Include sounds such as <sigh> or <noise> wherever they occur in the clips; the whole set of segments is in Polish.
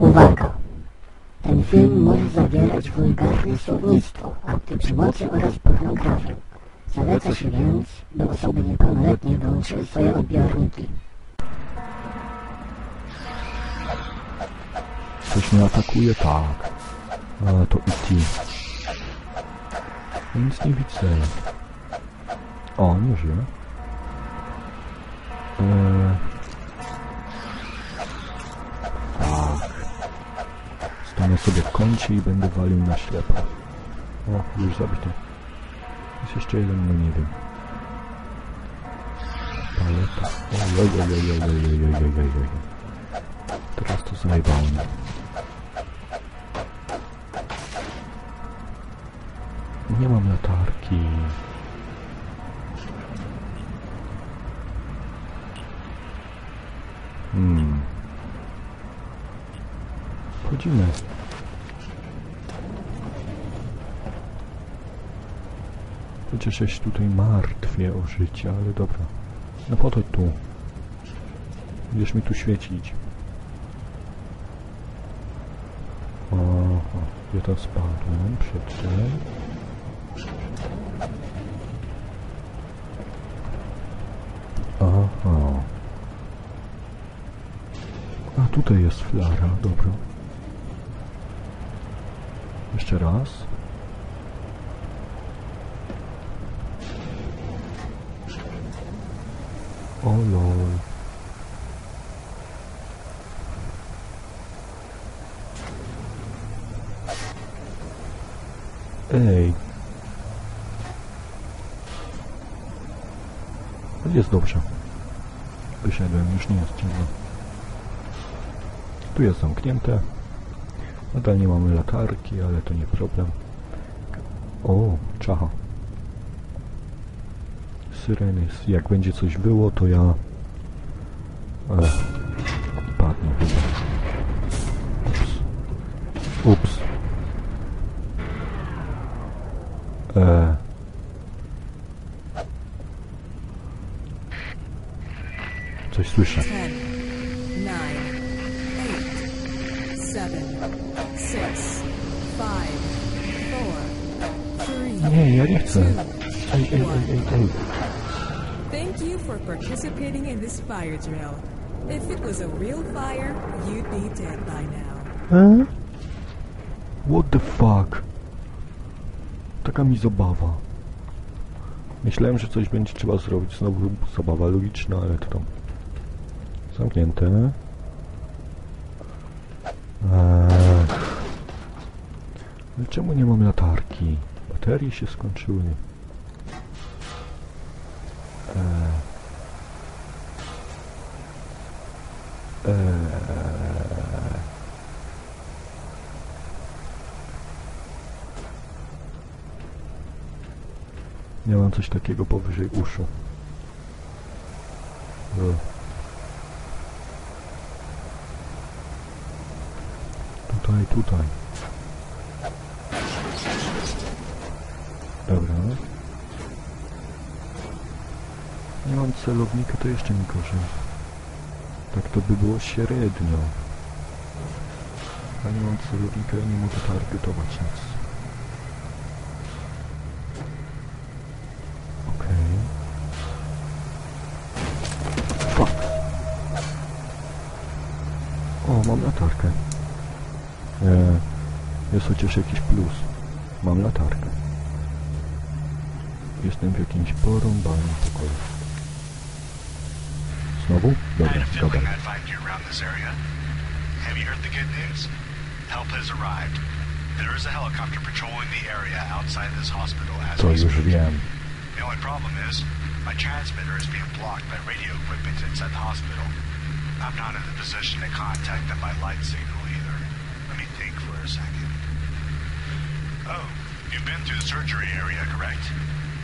Uwaga! Ten film może zawierać wulgarne słownictwo, akty przemocy oraz pornografię. Zaleca się więc, by osoby niepełnoletnie wyłączyły swoje odbiorniki. Coś mnie atakuje? Tak. A, to E.T. Ja Nic nie widzę. O, nie żyje. Eee... Stanę sobie w kącie i będę walił na ślepo. O, już zabity. Jest jeszcze jeden, no nie wiem. Paleta. Oj, oj, oj, oj, oj, oj, oj, oj, oj, oj. Teraz to zajebałem. Nie mam latarki. Hmm. Wchodzimy. Chociaż ja się tutaj martwię o życie, ale dobra. No podchodź tu. Będziesz mi tu świecić. Oho, ja tam spadłem przed tym. Aha. A tutaj jest flara, dobra. Jeszcze raz. O lol. Ej. Jest dobrze. Wyszedłem, już nie jest ciemno. Tu jest zamknięte. Nadal nie mamy latarki, ale to nie problem. O, czacha. Syreny. Jak będzie coś było, to ja... E, padnę chyba. Ups. Ups. E, coś słyszę. Nie, ja nie chcę. Ej, ej, ej, ej, ej. Thank you for participating in this fire drill. If it was a real fire, you'd be dead by now. What the fuck? Taka mi zabawa. Myślałem, że coś będzie trzeba zrobić. Znowu zabawa logiczna, ale to tam... Zamknięte. Eee. Ale czemu nie mam latarki? Baterie się skończyły. Eee. Eee. Miałem coś takiego powyżej uszu. E. Tutaj, tutaj. Dobra. Nie mam celownika, to jeszcze mi gorzej. Tak to by było średnio. A nie mam celownika, ja nie mogę targetować nic. Okej. Fuck. O, mam latarkę. E, jest chociaż jakiś plus. Mam latarkę. Jestem w jakimś porąbanym pokoju. Znowu? I Dobra, had dobra. I'd find you around this area. Have you heard the good news? Help has arrived. There is a helicopter patrolling the area outside this hospital as we speak. The only problem is, my transmitter is being blocked by radio equipment inside the hospital. I'm not in a position to contact them by light signal either. Let me think for a second. Oh, you've been to the surgery area, correct?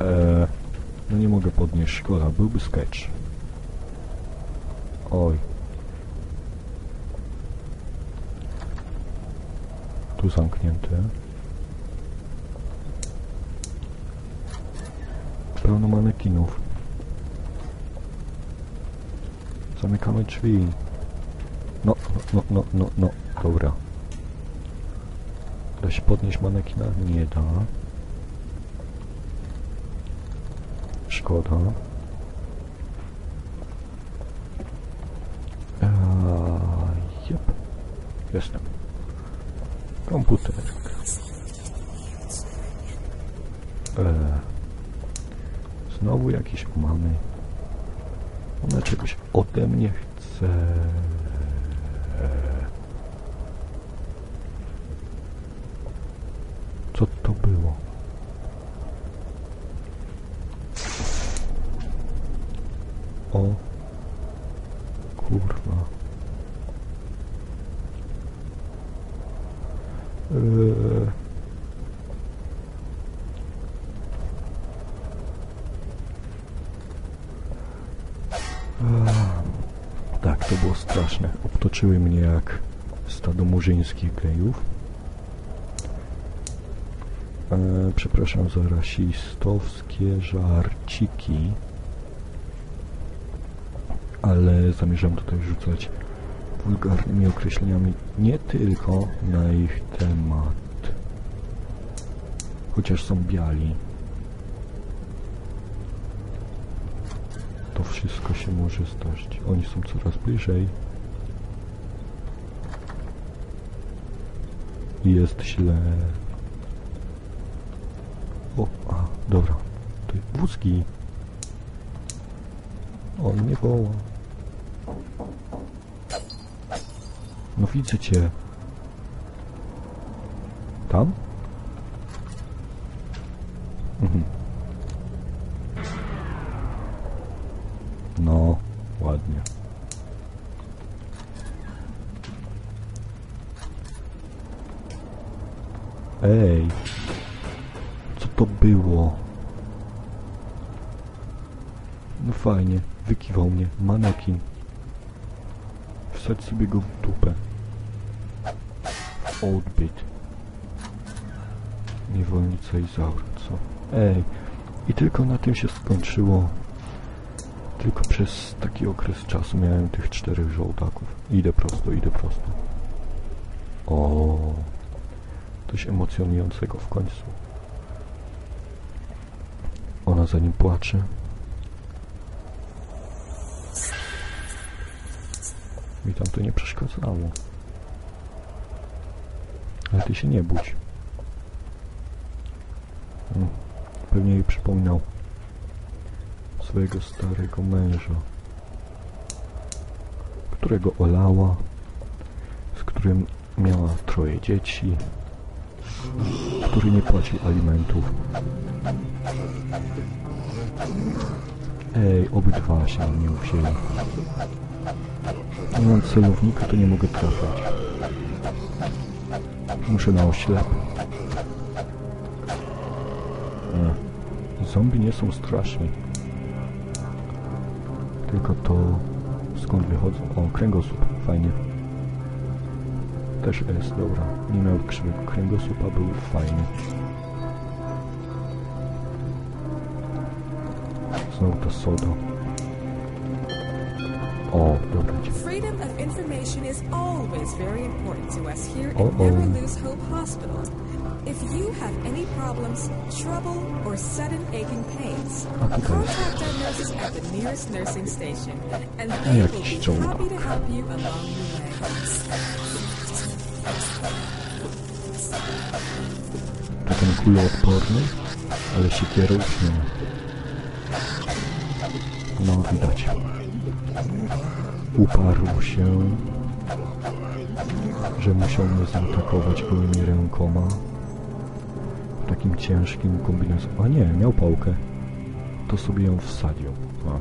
Eee, no nie mogę podnieść, szkoda, byłby sketch. Oj. Tu zamknięte. Pełno manekinów. Zamykamy drzwi. No, no, no, no, no, dobra. Da się podnieść manekina? Nie da. Szkoda. Eee, jep. Jestem. Komputer. Eee, znowu jakieś mamy. Ona czegoś ode mnie chce. Co to było? O. Kurwa. Ah, Tak, to było straszne. Obtoczyły mnie jak stado murzyńskich gejów. E, przepraszam za rasistowskie żarciki, ale zamierzam tutaj rzucać wulgarnymi określeniami nie tylko na ich temat. Chociaż są biali. To wszystko się może zdarzyć. Oni są coraz bliżej. Jest źle. O, a, dobra. Ty, wózki. On mnie woła. No widzę cię. Tam? Mhm. No, ładnie. Ej, co to było? No fajnie, wykiwał mnie, manekin. Wsadź sobie go w dupę. Odbyt. Niewolnica Izaura, co? Ej, i tylko na tym się skończyło. Tylko przez taki okres czasu miałem tych czterech żołdaków. Idę prosto, idę prosto. O, coś emocjonującego w końcu. Ona za nim płacze. Mi tam to nie przeszkadzało. Ale ty się nie budź. Pewnie jej przypominał swojego starego męża, którego olała, z którym miała troje dzieci, który nie płacił alimentów. Ej, obydwa się na mnie wzięli. Nie mam celownika, to nie mogę trafiać. Muszę na oślep. E, Zombie nie są straszni. Tylko to skąd wychodzą. O, kręgosłup, fajnie. Też jest, dobra. Nie miał krzywego kręgosłupa, był fajny. Znowu ta soda. Cię. Freedom of information is always very important to us here at Uh-oh. Never Lose Hope Hospital. If you have any problems, trouble, or sudden aching pains, contact our nurses at the nearest nursing station, and they will be happy to help you along your way. To ten kuloodporny, ale siekierą już nie ma. No, widać. Uparł się, że musiał mnie zaatakować gołymi rękoma. Takim ciężkim kombinezonie. A nie, miał pałkę. To sobie ją wsadził. A.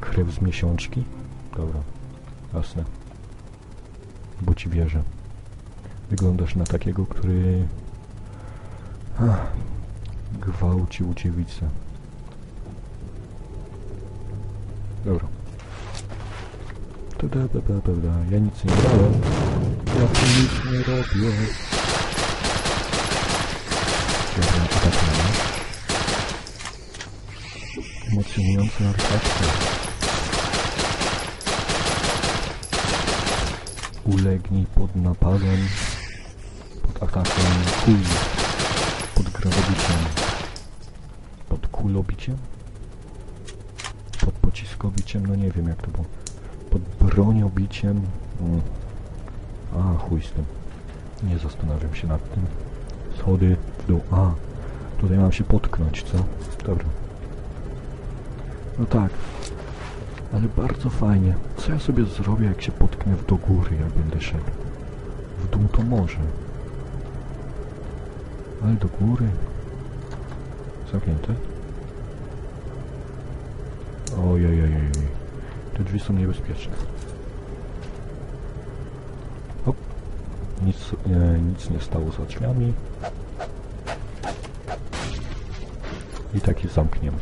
Krew z miesiączki? Dobra. Jasne. Bo ci wierzę. Wyglądasz na takiego, który... Ach, gwałcił dziewicę. Dobra. Tada, da, da, da, da. Ja nic nie brałem. Ja tu nic nie robię. Dobra, atakujemy. Emocjonujące artefakty. Ulegnij pod napadem, pod atakiem kuli, pod grawobiciem, pod kulobiciem, pod pociskobiciem, no nie wiem jak to było, pod broniobiciem. Mm. A, chuj z tym. Nie zastanawiam się nad tym. Schody w dół. A, tutaj mam się potknąć, co? Dobra. No tak. Ale bardzo fajnie. Co ja sobie zrobię, jak się potknę w do góry, jak będę szedł? W dół to może. Ale do góry... Zamknięte? Ojej, Te drzwi są niebezpieczne. Hop. Nic, nie, nic nie stało za drzwiami. I tak je zamkniemy.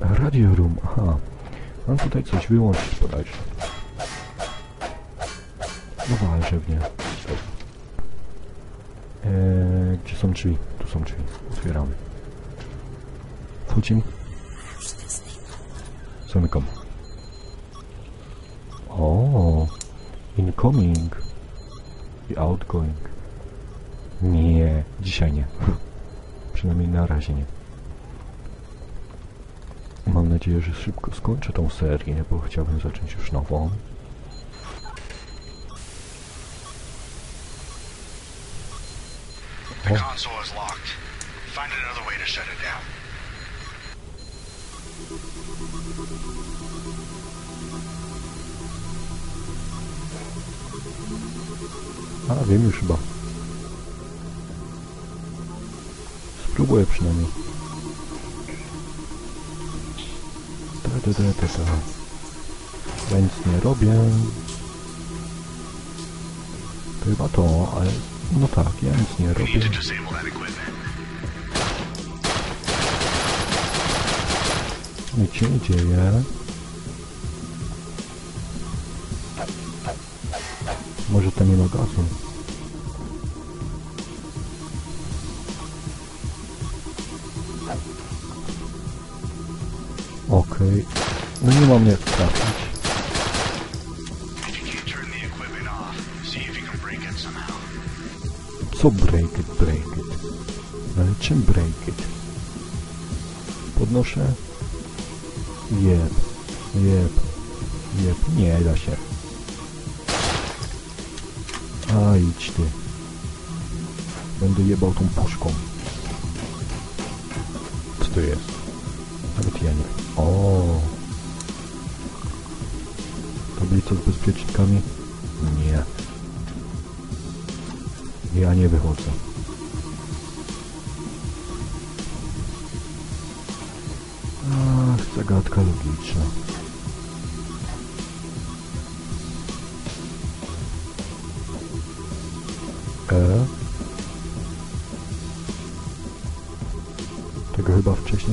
Radio room, aha. Mam tutaj coś wyłączyć bodajże. No walże w nie. Eee, gdzie są drzwi? Tu są drzwi. Otwieramy. Wchodzimy. Zamykam. O, incoming i outgoing. Nie, dzisiaj nie. <laughs> Przynajmniej na razie nie. Mam nadzieję, że szybko skończę tą serię, bo chciałbym zacząć już nową. The A, wiem już chyba. Spróbuję przynajmniej. Ta, ta, ta, ta, ta. Ja nic nie robię. To chyba to, ale... No tak, ja nic nie robię. Nic się nie dzieje. Może to nie ma gazu. Okej. No nie mam jak trafić. Co break it, break it? Ale czym break it? Podnoszę? Jeb, jeb, jeb. Nie da się. Idź ty. Będę jebał tą puszką. Co to jest? Nawet ja nie. O. Tablica z bezpiecznikami? Nie. Ja nie wychodzę. Ach, zagadka logiczna.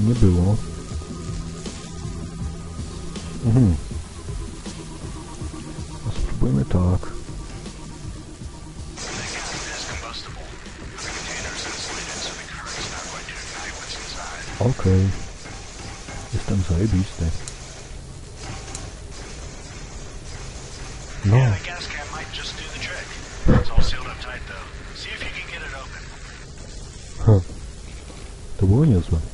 Nie było. Mhm. A spróbujmy tak. To. Okej. Jestem zajebisty. No, Yeah, the gas can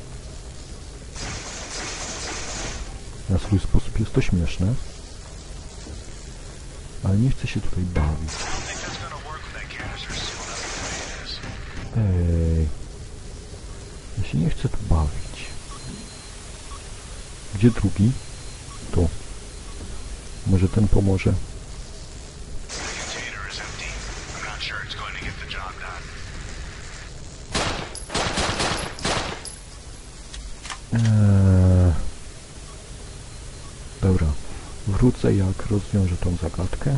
jest to śmieszne. Ale nie chcę się tutaj bawić. Ej. Ja się nie chcę tu bawić. Gdzie drugi? Tu. Może ten pomoże? Rozwiążę tą zagadkę.